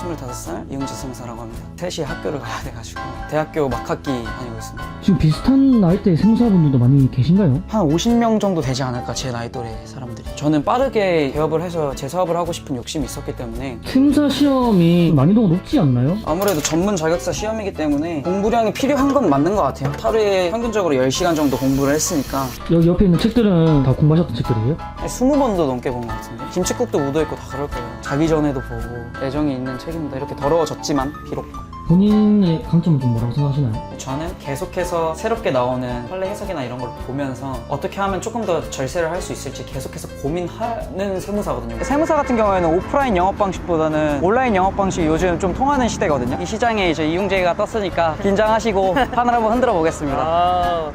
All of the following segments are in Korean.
25살 이용재 세무사라고 합니다. 3시에 학교를 가야 돼가지고 대학교 막학기 다니고 있습니다. 지금 비슷한 나이대 세무사분들도 많이 계신가요? 한 50명 정도 되지 않을까 제 나이 또래 사람들이. 저는 빠르게 개업을 해서 제 사업을 하고 싶은 욕심이 있었기 때문에 세무사 시험이 난이도가 높지 않나요? 아무래도 전문 자격사 시험이기 때문에 공부량이 필요한 건 맞는 것 같아요. 하루에 평균적으로 10시간 정도 공부를 했으니까 여기 옆에 있는 책들은 다 공부하셨던 책들이에요? 20번도 넘게 본 것 같은데 김치국도 묻어있고 다 그럴 거예요. 자기 전에도 보고 애정이 있는 책 입니다. 이렇게 더러워졌지만 비록 본인의 강점은 좀 뭐라고 생각하시나요? 저는 계속해서 새롭게 나오는 판례 해석이나 이런 걸 보면서 어떻게 하면 조금 더 절세를 할 수 있을지 계속해서 고민하는 세무사거든요. 세무사 같은 경우에는 오프라인 영업 방식보다는 온라인 영업 방식이 요즘 좀 통하는 시대거든요. 이 시장에 이제 이용재가 떴으니까 긴장하시고 판을 한번 흔들어 보겠습니다. 아,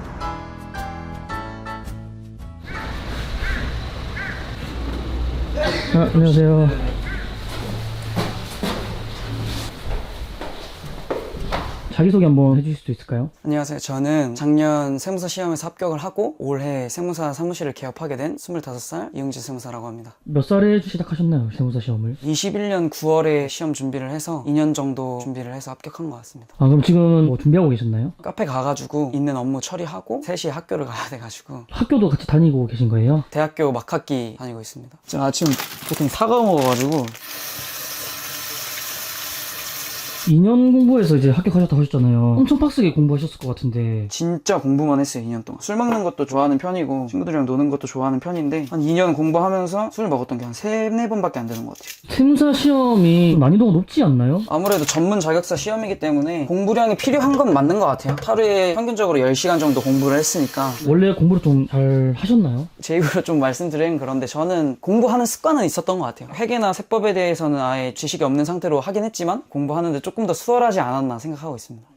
안녕하세요. 자기소개 한번 해주실 수 있을까요? 안녕하세요. 저는 작년 세무사 시험에서 합격을 하고 올해 세무사 사무실을 개업하게 된 25살 이용재 세무사라고 합니다. 몇 살에 시작하셨나요? 세무사 시험을? 21년 9월에 시험 준비를 해서 2년 정도 준비를 해서 합격한 것 같습니다. 아, 그럼 지금 뭐 준비하고 계셨나요? 카페 가가지고 있는 업무 처리하고 3시에 학교를 가야 돼가지고 학교도 같이 다니고 계신 거예요? 대학교 막학기 다니고 있습니다. 제가 아침 보통 사과 먹어가지고 2년 공부해서 이제 합격하셨다고 하셨잖아요. 엄청 빡세게 공부하셨을 것 같은데 진짜 공부만 했어요 2년 동안 술 먹는 것도 좋아하는 편이고 친구들이랑 노는 것도 좋아하는 편인데 한 2년 공부하면서 술 먹었던 게 한 3, 4번밖에 안 되는 것 같아요 세무사 시험이 난이도가 높지 않나요? 아무래도 전문 자격사 시험이기 때문에 공부량이 필요한 건 맞는 것 같아요 하루에 평균적으로 10시간 정도 공부를 했으니까 원래 공부를 좀 잘 하셨나요? 제 입으로 좀 말씀드리긴 그런데 저는 공부하는 습관은 있었던 것 같아요. 회계나 세법에 대해서는 아예 지식이 없는 상태로 하긴 했지만 공부하는데 조금 더 수월하지 않았나 생각하고 있습니다.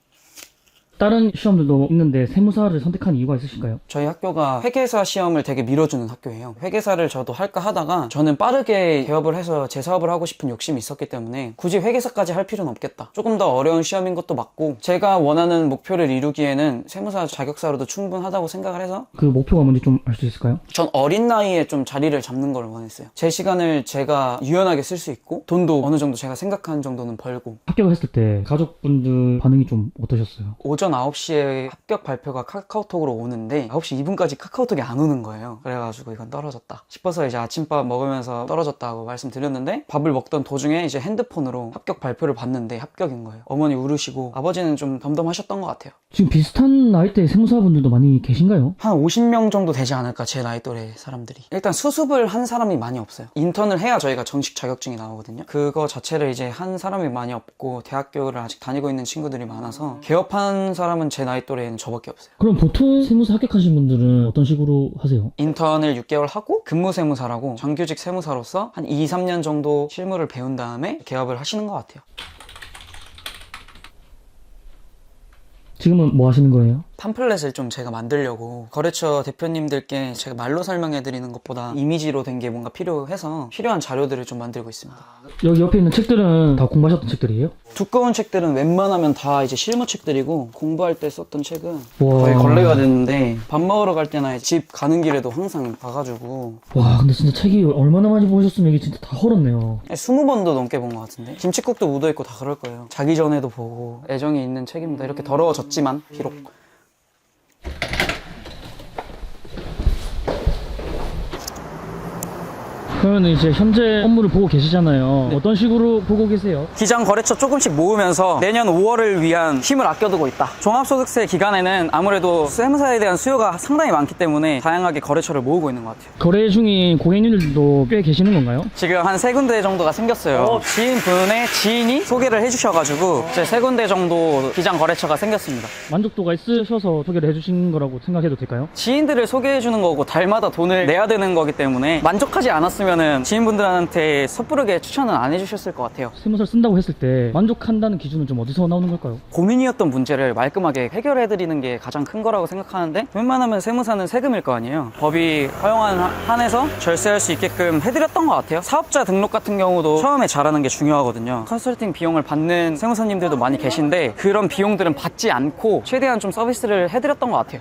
다른 시험들도 있는데 세무사를 선택한 이유가 있으실까요? 저희 학교가 회계사 시험을 되게 밀어주는 학교예요. 회계사를 저도 할까 하다가 저는 빠르게 개업을 해서 제 사업을 하고 싶은 욕심이 있었기 때문에 굳이 회계사까지 할 필요는 없겠다. 조금 더 어려운 시험인 것도 맞고 제가 원하는 목표를 이루기에는 세무사 자격사로도 충분하다고 생각을 해서 그 목표가 뭔지 좀 알 수 있을까요? 전 어린 나이에 좀 자리를 잡는 걸 원했어요. 제 시간을 제가 유연하게 쓸 수 있고 돈도 어느 정도 제가 생각한 정도는 벌고 합격했을 때 가족분들 반응이 좀 어떠셨어요? 오전 9시에 합격 발표가 카카오톡으로 오는데 9시 2분까지 카카오톡이 안 오는 거예요. 그래가지고 이건 떨어졌다 싶어서 이제 아침밥 먹으면서 떨어졌다고 말씀드렸는데 밥을 먹던 도중에 이제 핸드폰으로 합격 발표를 봤는데 합격인 거예요. 어머니 울으시고 아버지는 좀 덤덤하셨던 것 같아요. 지금 비슷한 나이대 세무사분들도 많이 계신가요? 한 50명 정도 되지 않을까 제 나이 또래 사람들이 일단 수습을 한 사람이 많이 없어요 인턴을 해야 저희가 정식 자격증이 나오거든요 그거 자체를 이제 한 사람이 많이 없고 대학교를 아직 다니고 있는 친구들이 많아서 개업한 사람은 제 나이 또래에는 저밖에 없어요 그럼 보통 세무사 합격하신 분들은 어떤 식으로 하세요? 인턴을 6개월 하고 근무 세무사라고 정규직 세무사로서 한 2, 3년 정도 실무를 배운 다음에 개업을 하시는 것 같아요 지금은 뭐 하시는 거예요? 팜플렛을 좀 제가 만들려고 거래처 대표님들께 제가 말로 설명해 드리는 것보다 이미지로 된 게 뭔가 필요해서 필요한 자료들을 좀 만들고 있습니다. 여기 옆에 있는 책들은 다 공부하셨던 책들이에요? 두꺼운 책들은 웬만하면 다 이제 실무 책들이고 공부할 때 썼던 책은 와. 거의 걸레가 됐는데 밥 먹으러 갈 때나 집 가는 길에도 항상 봐가지고. 와 근데 진짜 책이 얼마나 많이 보셨으면 이게 진짜 다 헐었네요. 20번도 넘게 본 것 같은데. 김치국도 묻어있고 다 그럴 거예요. 자기 전에도 보고 애정이 있는 책입니다. 이렇게 더러워졌지만 비록 그러면 이제 현재 업무를 보고 계시잖아요 어떤 식으로 보고 계세요? 기장 거래처 조금씩 모으면서 내년 5월을 위한 힘을 아껴두고 있다. 종합소득세 기간에는 아무래도 세무사에 대한 수요가 상당히 많기 때문에 다양하게 거래처를 모으고 있는 것 같아요. 거래 중인 고객님들도 꽤 계시는 건가요? 지금 한 세 군데 정도가 생겼어요. 지인분의 지인이 소개를 해주셔가지고 이제 세 군데 정도 기장 거래처가 생겼습니다. 만족도가 있으셔서 소개를 해주신 거라고 생각해도 될까요? 지인들을 소개해주는 거고 달마다 돈을 내야 되는 거기 때문에 만족하지 않았으면 지인분들한테 섣부르게 추천은 안 해주셨을 것 같아요. 세무사를 쓴다고 했을 때 만족한다는 기준은 좀 어디서 나오는 걸까요? 고민이었던 문제를 말끔하게 해결해드리는 게 가장 큰 거라고 생각하는데 웬만하면 세무사는 세금일 거 아니에요 법이 허용한 하- 한에서 절세할 수 있게끔 해드렸던 것 같아요 사업자 등록 같은 경우도 처음에 잘하는 게 중요하거든요 컨설팅 비용을 받는 세무사님들도 많이 계신데 그런 비용들은 받지 않고 최대한 좀 서비스를 해드렸던 것 같아요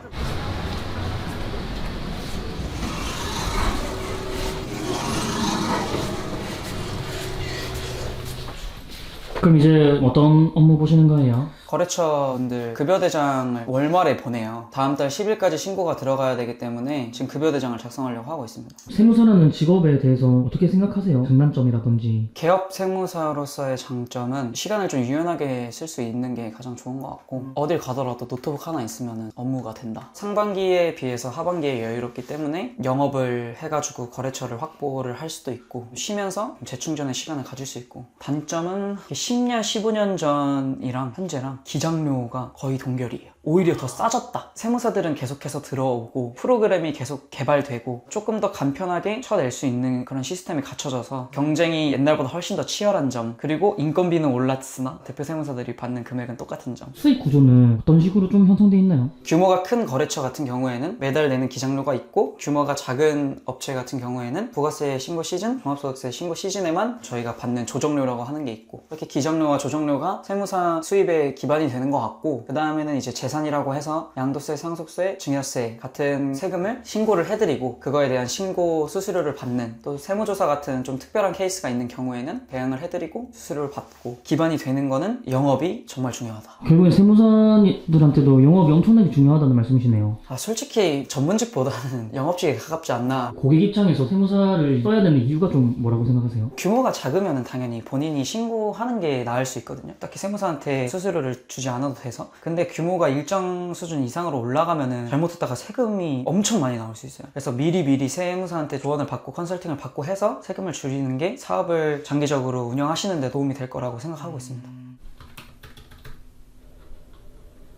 그럼 이제 어떤 업무 보시는 거예요? 거래처분들 급여대장을 월말에 보내요. 다음 달 10일까지 신고가 들어가야 되기 때문에 지금 급여대장을 작성하려고 하고 있습니다. 세무사라는 직업에 대해서 어떻게 생각하세요? 장단점이라든지 개업 세무사로서의 장점은 시간을 좀 유연하게 쓸 수 있는 게 가장 좋은 것 같고 어딜 가더라도 노트북 하나 있으면 업무가 된다. 상반기에 비해서 하반기에 여유롭기 때문에 영업을 해가지고 거래처를 확보를 할 수도 있고 쉬면서 재충전의 시간을 가질 수 있고 단점은 10년, 15년 전이랑 현재 랑 기장료가 거의 동결이에요. 오히려 더 싸졌다. 세무사들은 계속해서 들어오고 프로그램이 계속 개발되고 조금 더 간편하게 쳐낼 수 있는 그런 시스템이 갖춰져서 경쟁이 옛날보다 훨씬 더 치열한 점 그리고 인건비는 올랐으나 대표 세무사들이 받는 금액은 똑같은 점 수익 구조는 어떤 식으로 좀 형성돼 있나요? 규모가 큰 거래처 같은 경우에는 매달 내는 기장료가 있고 규모가 작은 업체 같은 경우에는 부가세 신고 시즌, 종합소득세 신고 시즌에만 저희가 받는 조정료라고 하는 게 있고 이렇게 기장료와 조정료가 세무사 수입의 기 반이 되는 것 같고 그 다음에는 이제 재산이라고 해서 양도세, 상속세, 증여세 같은 세금을 신고를 해드리고 그거에 대한 신고 수수료를 받는 또 세무조사 같은 좀 특별한 케이스가 있는 경우에는 대응을 해드리고 수수료를 받고 기반이 되는 거는 영업이 정말 중요하다. 결국엔 세무사들한테도 영업이 엄청나게 중요하다는 말씀이시네요. 아, 솔직히 전문직보다는 영업직에 가깝지 않나. 고객 입장에서 세무사를 써야 되는 이유가 좀 뭐라고 생각하세요? 규모가 작으면 당연히 본인이 신고하는 게 나을 수 있거든요. 딱히 세무사한테 수수료를 주지 않아도 돼서. 근데 규모가 일정 수준 이상으로 올라가면은 잘못했다가 세금이 엄청 많이 나올 수 있어요. 그래서 미리 미리 세무사한테 조언을 받고 컨설팅을 받고 해서 세금을 줄이는 게 사업을 장기적으로 운영하시는 데 도움이 될 거라고 생각하고 있습니다.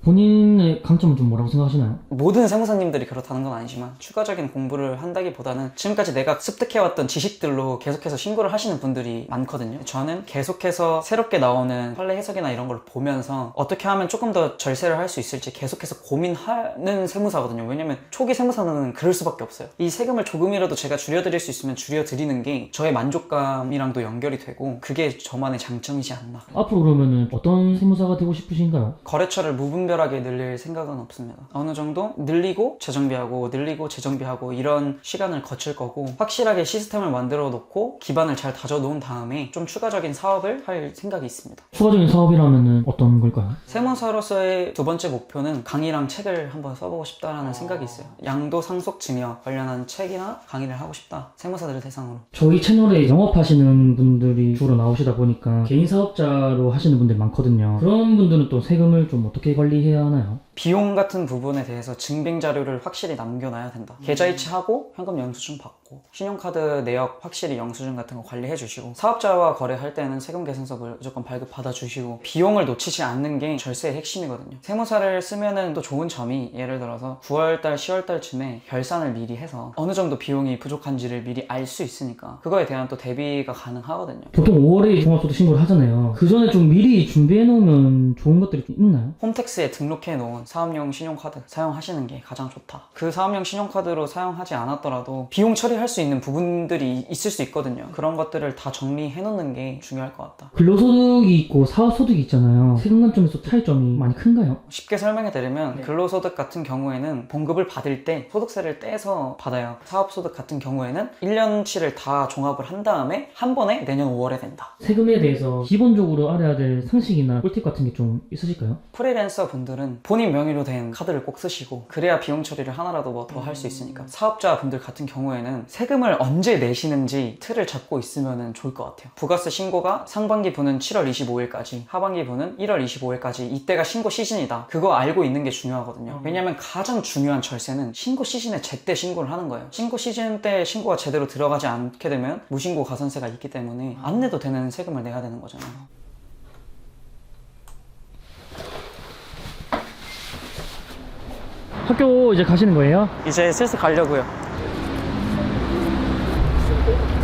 본인의 강점은 좀 뭐라고 생각하시나요? 모든 세무사님들이 그렇다는 건 아니지만 추가적인 공부를 한다기보다는 지금까지 내가 습득해왔던 지식들로 계속해서 신고를 하시는 분들이 많거든요. 저는 계속해서 새롭게 나오는 판례 해석이나 이런 걸 보면서 어떻게 하면 조금 더 절세를 할 수 있을지 계속해서 고민하는 세무사거든요. 왜냐면 초기 세무사는 그럴 수밖에 없어요. 이 세금을 조금이라도 제가 줄여드릴 수 있으면 줄여드리는 게 저의 만족감이랑도 연결이 되고 그게 저만의 장점이지 않나. 앞으로 그러면은 어떤 세무사가 되고 싶으신가요? 거래처를 무분별 하게 늘릴 생각은 없습니다. 어느 정도 늘리고 재정비하고 늘리고 재정비하고 이런 시간을 거칠 거고 확실하게 시스템을 만들어 놓고 기반을 잘 다져 놓은 다음에 좀 추가적인 사업을 할 생각이 있습니다. 추가적인 사업이라면은 어떤 걸까요? 세무사로서의 두 번째 목표는 강의랑 책을 한번 써보고 싶다라는 생각이 있어요. 양도 상속 증여 관련한 책이나 강의를 하고 싶다. 세무사들을 대상으로. 저희 채널에 영업하시는 분들이 주로 나오시다 보니까 개인 사업자로 하시는 분들이 많거든요. 그런 분들은 또 세금을 좀 어떻게 관리 해야 하나요? 비용 같은 부분에 대해서 증빙 자료를 확실히 남겨놔야 된다. 계좌이체하고 현금 영수증 받고 신용카드 내역 확실히 영수증 같은 거 관리해 주시고 사업자와 거래할 때는 세금 계산서 무조건 발급 받아 주시고 비용을 놓치지 않는 게 절세의 핵심이거든요. 세무사를 쓰면은 또 좋은 점이 예를 들어서 9월달, 10월달쯤에 결산을 미리 해서 어느 정도 비용이 부족한지를 미리 알 수 있으니까 그거에 대한 또 대비가 가능하거든요. 보통 5월에 종합소득 신고를 하잖아요. 그 전에 좀 미리 준비해 놓으면 좋은 것들이 좀 있나요? 홈택스에 등록해 놓은 사업용 신용카드 사용하시는 게 가장 좋다. 그 사업용 신용카드로 사용하지 않았더라도 비용 처리 할 수 있는 부분들이 있을 수 있거든요. 그런 것들을 다 정리해 놓는 게 중요할 것 같다. 근로소득이 있고 사업소득이 있잖아요. 세금 관점에서 차이점이 많이 큰가요? 쉽게 설명해 드리면 네. 근로소득 같은 경우에는 봉급을 받을 때 소득세를 떼서 받아요. 사업소득 같은 경우에는 1년치를 다 종합을 한 다음에 한 번에 내년 5월에 된다. 세금에 대해서 기본적으로 알아야 될 상식이나 꿀팁 같은 게 좀 있으실까요? 프리랜서 분들은 본인 명의로 된 카드를 꼭 쓰시고 그래야 비용 처리를 하나라도 뭐 더 할 수 있으니까 사업자 분들 같은 경우에는 세금을 언제 내시는지 틀을 잡고 있으면 좋을 것 같아요. 부가세 신고가 상반기 분은 7월 25일까지 하반기 분은 1월 25일까지 이때가 신고 시즌이다. 그거 알고 있는 게 중요하거든요. 왜냐면 가장 중요한 절세는 신고 시즌에 제때 신고를 하는 거예요. 신고 시즌 때 신고가 제대로 들어가지 않게 되면 무신고 가산세가 있기 때문에 안 내도 되는 세금을 내야 되는 거잖아요. 학교 이제 가시는 거예요? 이제 슬슬 가려고요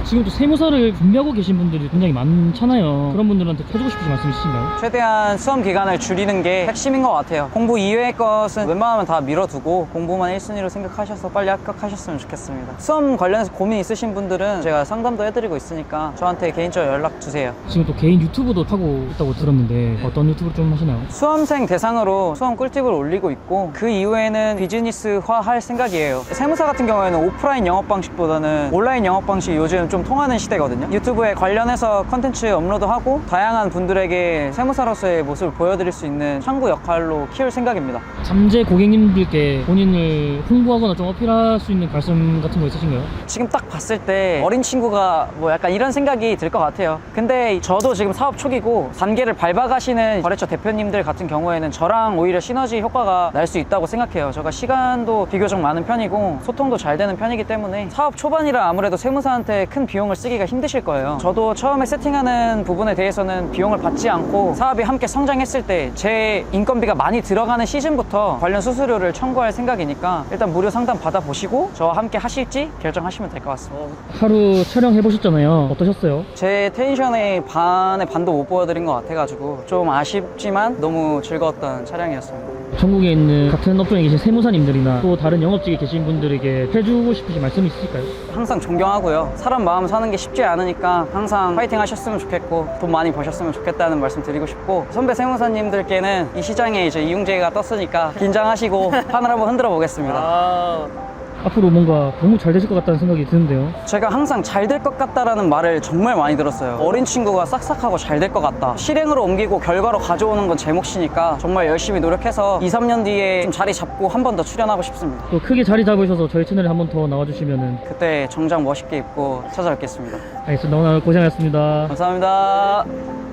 지금 또 세무사를 준비하고 계신 분들이 굉장히 많잖아요. 그런 분들한테 해주고 싶으신 말씀 있으신가요? 최대한 수험 기간을 줄이는 게 핵심인 것 같아요. 공부 이외의 것은 웬만하면 다 밀어두고 공부만 1순위로 생각하셔서 빨리 합격하셨으면 좋겠습니다. 수험 관련해서 고민 있으신 분들은 제가 상담도 해드리고 있으니까 저한테 개인적으로 연락 주세요. 지금 또 개인 유튜브도 하고 있다고 들었는데 어떤 유튜브 좀 하시나요? 수험생 대상으로 수험 꿀팁을 올리고 있고 그 이후에는 비즈니스화 할 생각이에요. 세무사 같은 경우에는 오프라인 영업 방식보다는 온라인 영업 방식이 요즘 좀좀 통하는 시대거든요. 유튜브에 관련해서 컨텐츠 업로드하고 다양한 분들에게 세무사로서의 모습을 보여드릴 수 있는 창구 역할로 키울 생각입니다. 잠재 고객님들께 본인을 홍보하거나 좀 어필할 수 있는 말씀 같은 거 있으신가요? 지금 딱 봤을 때 어린 친구가 뭐 약간 이런 생각이 들 것 같아요. 근데 저도 지금 사업 초기고 단계를 밟아가시는 거래처 대표님들 같은 경우에는 저랑 오히려 시너지 효과가 날 수 있다고 생각해요. 제가 시간도 비교적 많은 편이고 소통도 잘 되는 편이기 때문에 사업 초반이라 아무래도 세무사한테 큰 비용을 쓰기가 힘드실 거예요. 저도 처음에 세팅하는 부분에 대해서는 비용을 받지 않고 사업이 함께 성장했을 때 제 인건비가 많이 들어가는 시즌부터 관련 수수료를 청구할 생각이니까 일단 무료 상담 받아보시고 저와 함께 하실지 결정하시면 될 것 같습니다. 하루 촬영해 보셨잖아요. 어떠셨어요? 제 텐션의 반의 반도 못 보여드린 것 같아가지고 좀 아쉽지만 너무 즐거웠던 촬영이었습니다. 전국에 있는 같은 업종에 계신 세무사님들이나 또 다른 영업직에 계신 분들에게 해주고 싶으신 말씀이 있으실까요? 항상 존경하고요. 사람 마음 사는 게 쉽지 않으니까 항상 파이팅 하셨으면 좋겠고 돈 많이 버셨으면 좋겠다는 말씀 드리고 싶고 선배 세무사님들께는 이 시장에 이제 이용제가 떴으니까 긴장하시고 판을 한번 흔들어 보겠습니다. 앞으로 뭔가 너무 잘 되실 것 같다는 생각이 드는데요. 제가 항상 잘 될 것 같다라는 말을 정말 많이 들었어요. 어린 친구가 싹싹하고 잘 될 것 같다. 실행으로 옮기고 결과로 가져오는 건 제 몫이니까 정말 열심히 노력해서 2, 3년 뒤에 좀 자리 잡고 한 번 더 출연하고 싶습니다. 또 크게 자리 잡으셔서 저희 채널에 한 번 더 나와주시면은 그때 정장 멋있게 입고 찾아뵙겠습니다. 알겠습니다. 오늘 고생하셨습니다. 감사합니다.